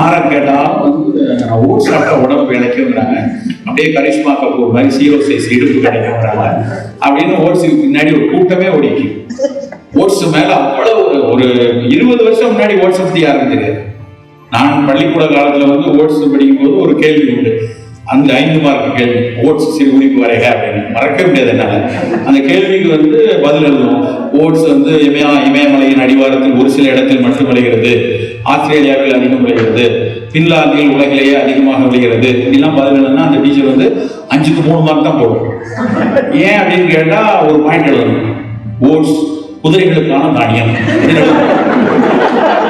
யாரை கேட்டால் வந்து நான் ஓட்ஸ் சாப்பிட்டா உடம்பு இழைக்குங்கிறாங்க அப்படியே கரிஷ்மா கபூர் மாதிரி சீரோ சைஸ் இடுப்பு கிடைக்குங்கிறாங்க. அப்படின்னு ஓட்ஸுக்கு பின்னாடி ஒரு கூட்டமே ஓடிக்கு. ஓட்ஸ் மேல அவ்வளவு ஒரு இருபது வருஷம் முன்னாடி ஓட்ஸ் பத்தி யாருக்கும் தெரியாது. நான் பள்ளிக்கூட காலத்துல வந்து ஓட்ஸ் படிக்கும் போது ஒரு கேள்வி உண்டு. அந்த ஐந்து மார்க் கேள்வி ஓட்ஸ் சிறு குறிப்பு வரைக அப்படின்னு. மறக்க முடியாது என்னால். அந்த கேள்விக்கு வந்து பதில் எழுதுவோம். ஓட்ஸ் வந்து இமயா இமயமலையின் அடிவாரத்தில் ஒரு சில இடத்தில் மட்டும் விளைகிறது. ஆஸ்திரேலியாவில் அதிகம் விளைகிறது. பின்லாந்தில் உலகிலேயே அதிகமாக விளைகிறது. இப்படிலாம் பதில் எழுதுனா அந்த டீச்சர் வந்து அஞ்சுக்கு மூணு மார்க் தான் போடும். ஏன் அப்படின்னு கேட்டால் ஒரு பாயிண்ட் எழுதணும். ஓட்ஸ் குதிரைகளுக்கான தானியம்.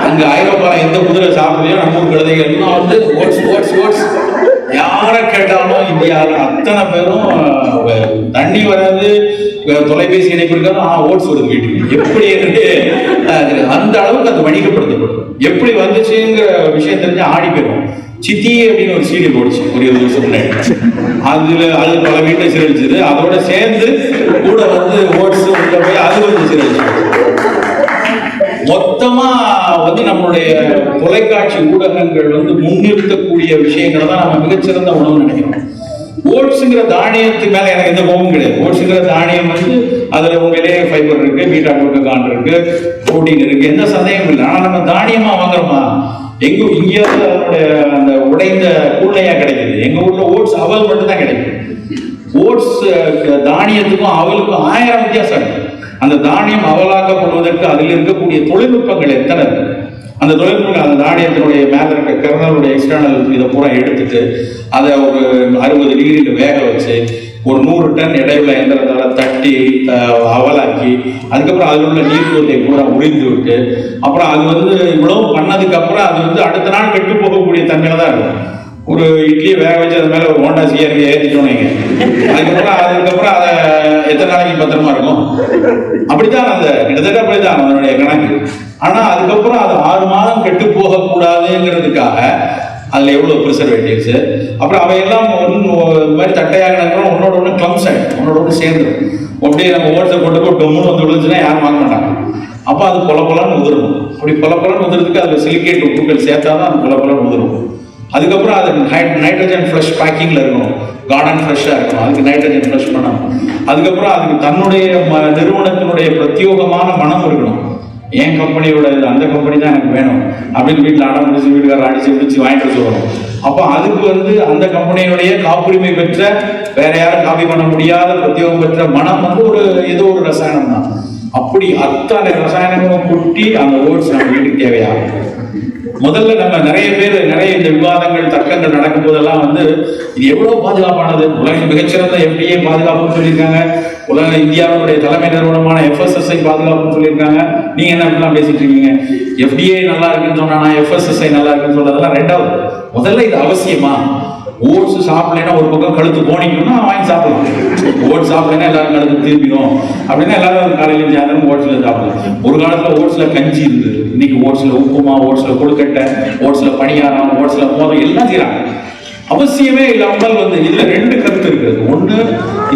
அங்கே எழுதணும். எந்த குதிரை சாப்பிடலையோ நம்ம ஊர் குழந்தைகள் வந்து ஓட்ஸ் ஓட்ஸ் ஓட்ஸ். கேட்டாலும் அத்தனை பேரும் தண்ணி வராது தொலைபேசி இணைப்பு இருக்காது ஆனால் ஓட்ஸ் வருது வீட்டுக்கு எப்படி இருக்கு? அந்த அளவுக்கு அது வணிகப்படுத்தப்படும் எப்படி வந்துச்சுங்கிற விஷயம் தெரிஞ்சு ஆடி போயிடும். சித்தி அப்படின்னு ஒரு சீடி போடுச்சு ஒரு இருபது வருஷம் முன்னாடி. அதுல அது பல வீட்டை சிரளிச்சது அதோட சேர்ந்து கூட வந்து ஓட்ஸ் உள்ள போய் அது வந்து சிரளிச்சு மொத்தமா வந்து நம்மளுடைய தொலைக்காட்சி ஊடகங்கள் வந்து முன்னிறுத்தக்கூடிய விஷயங்களை தான் நம்ம மிகச்சிறந்த உணவு நினைக்கிறோம். ஓட்ஸுங்கிற தானியத்து மேல எனக்கு எந்த கோபம் கிடையாது. ஓட்ஸுங்கிற தானியம் வந்து அதுல உண்மையிலேயே ஃபைபர் இருக்கு பீட்டா குளுக்கோகான் இருக்கு புரோட்டீன் இருக்கு எந்த சந்தேகமும் இல்லை. ஆனா நம்ம தானியமா வாங்குறோமா? எங்க இங்கேயாவது அதனுடைய அந்த உடைந்த கூழ்லையா கிடைக்குது. எங்க ஊர்ல ஓட்ஸ் அவல் மட்டும் தான் கிடைக்குது. ஓட்ஸ் தானியத்துக்கும் அவலுக்கும் ஆயிரம் வித்தியாசம் அந்த தானியம் அவலாக்கப்படுவதற்கு அதில் இருக்கக்கூடிய தொழில்நுட்பங்கள் எத்தனை இருக்கு? அந்த தொழில்நுட்பங்கள் அந்த நாணயத்தினுடைய மேலே இருக்க கர்னலுடைய எக்ஸ்டர்னல் இதை பூரா எடுத்துட்டு அதை ஒரு அறுபது டிகிரியில் வேக வச்சு ஒரு நூறு டன் இடையுள்ள எந்திரத்தால் தட்டி அவலாக்கி அதுக்கப்புறம் அதில் உள்ள நீர்த்தூத்தை பூரா உறிந்து விட்டு அப்புறம் அது வந்து இவ்வளவு பண்ணதுக்கப்புறம் அது வந்து அடுத்த நாள் கெட்டு போகக்கூடிய தன்மையில தான் இருக்கும். ஒரு இட்லியை வேக வச்சு அது மேல ஒரு ஹோண்டா சிஆர்பி ஏற்றிட்டோம் அதுக்கப்புறம் அதுக்கப்புறம் அதை எத்தனை நாளைக்கு பத்திரமா இருக்கும்? அப்படித்தான் அந்த கிட்டத்தட்ட அப்படித்தான் அதனுடைய கணக்கு. ஆனா அதுக்கப்புறம் அது ஆறு மாதம் கெட்டு போக கூடாதுங்கிறதுக்காக அதுல எவ்வளவு ப்ரிசர்வேட்டிவ்ஸ் அப்புறம் அவையெல்லாம் ஒன்று இது மாதிரி தட்டையாகினாக்கிறோம் உன்னோட ஒன்று கிளம்ஸ் ஆகிடும் உன்னோட ஒன்று சேர்ந்துடும் அப்படியே நம்ம ஓட்டத்தை போட்டு போட்டு டொம்முன்னு வந்து விழுந்துச்சுன்னா யாரும் வாங்க மாட்டாங்க. அப்போ அது பொலப்பலான்னு உதிரும். அப்படி பொலப்பலான்னு உதிரதுக்கு அதில் சிலிக்கேட் உப்புகள் சேர்த்தா தான் அது பொலப்பலான்னு உதிரும். அதுக்கப்புறம் அது நைட்ரஜன் ஃப்ரெஷ் பேக்கிங்கில் இருக்கணும். கார்டன் ஃப்ரெஷ்ஷாக இருக்கணும். அதுக்கு நைட்ரஜன் ஃப்ரெஷ் பண்ணணும். அதுக்கப்புறம் அதுக்கு தன்னுடைய ம- நிறுவனத்தினுடைய பிரத்யோகமான மனம் இருக்கணும். என் கம்பெனியோட இது அந்த கம்பெனி தான் எனக்கு வேணும் அப்படின்னு வீட்டில் அடம் பிடிச்சி வீட்டுக்காரர் அடிச்சு பிடிச்சி வாங்கிட்டு சொல்லுவோம் அப்போ அதுக்கு வந்து அந்த கம்பெனியுடைய காப்புரிமை பெற்ற வேற யாரும் காப்பி பண்ண முடியாத பிரத்யோகம் பெற்ற மனம் வந்து ஒரு ஏதோ ஒரு ரசாயனம் தான். அப்படி அத்தனை ரசாயனமும் கொட்டி அந்த ஓட்ஸ் நம்ம வீட்டுக்கு தேவையாகும் முதல்ல நம்ம நிறைய பேர் நிறைய இந்த விவாதங்கள் தர்க்கங்கள் நடக்கும் போதெல்லாம் வந்து இது எவ்வளவு பாதுகாப்பானது? உலகின் மிகச்சிறந்த எஃப்டிஏ பாதுகாப்புன்னு சொல்லியிருக்காங்க. உலக இந்தியாவுடைய தலைமை நிறுவனமான எஃப்எஸ்எஸ்ஐ பாதுகாப்புன்னு சொல்லியிருக்காங்க. நீங்க என்ன இப்படிலாம் பேசிட்டு இருக்கீங்க? எஃப்டிஏ நல்லா இருக்குன்னு சொன்னா எஃப்எஸ்எஸ்ஐ நல்லா இருக்குன்னு சொன்னதெல்லாம் ரெண்டாவது முதல்ல இது அவசியமா? ஓட்ஸ் சாப்பிடலைன்னா ஒரு பக்கம் கழுத்து போனிக்கணும்னா வாங்கி சாப்பிடலாம். ஓட்ஸ் சாப்பிடலைன்னா எல்லாரும் கழுத்து திரும்பிடும் அப்படின்னா எல்லாரும் காலையில சாயந்தரம் ஓட்ஸில் சாப்பிடலாம். ஒரு காலத்துல ஓட்ஸ்ல கஞ்சி இருந்தது இன்னைக்கு ஓட்ஸ்ல உப்புமா ஓட்ஸில் கொழுக்கட்டை ஓட்ஸ்ல பணியாரம் ஓட்ஸ்ல மோதம் எல்லாம் செய்கிறாங்க அவசியமே இல்லாமல் வந்து இதுல ரெண்டு கருத்து இருக்குது ஒண்ணு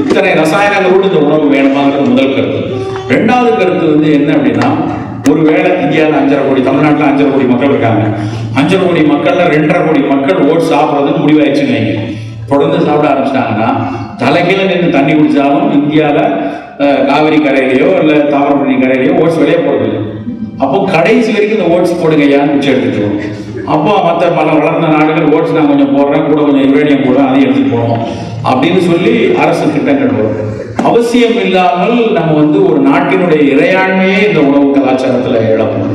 இத்தனை ரசாயனங்களோடு இந்த உணவு வேணுமாங்கிறது முதல் கருத்து. ரெண்டாவது கருத்து வந்து என்ன அப்படின்னா ஒருவேளை இந்தியாவில் அஞ்சரை கோடி தமிழ்நாட்டில் அஞ்சரை கோடி மக்கள் இருக்காங்க. அஞ்சரை கோடி மக்களில் ரெண்டரை கோடி மக்கள் ஓட் சாப்பிட்றதுன்னு முடிவாயிடுச்சுன்னு வைங்க. தொடர்ந்து சாப்பிட ஆரம்பிச்சிட்டாங்கன்னா தலைகீழ நின்று தண்ணி குடித்தாலும் இந்தியாவில் காவிரி கரையிலையோ இல்லை தாமிரபரணி கரையிலையோ ஓட்ஸ் வெளியே போடுறது அப்போ கடைசி வரைக்கும் இந்த ஓட்ஸ் போடுங்க ஏன்னு பிச்சை எடுத்துட்டு அப்போ மற்ற பல வளர்ந்த நாடுகள் ஓட்ஸ் நான் கொஞ்சம் போடுறேன் கூட கொஞ்சம் யுரேனியம் போடுறேன் அதையும் எடுத்து போடுவோம் அப்படின்னு சொல்லி அரசு திட்டங்கள் வரும். அவசியம் இல்லாமல் நம்ம வந்து ஒரு நாட்டினுடைய இறையாண்மையே இந்த உணவு கலாச்சாரத்துல இழப்போம்.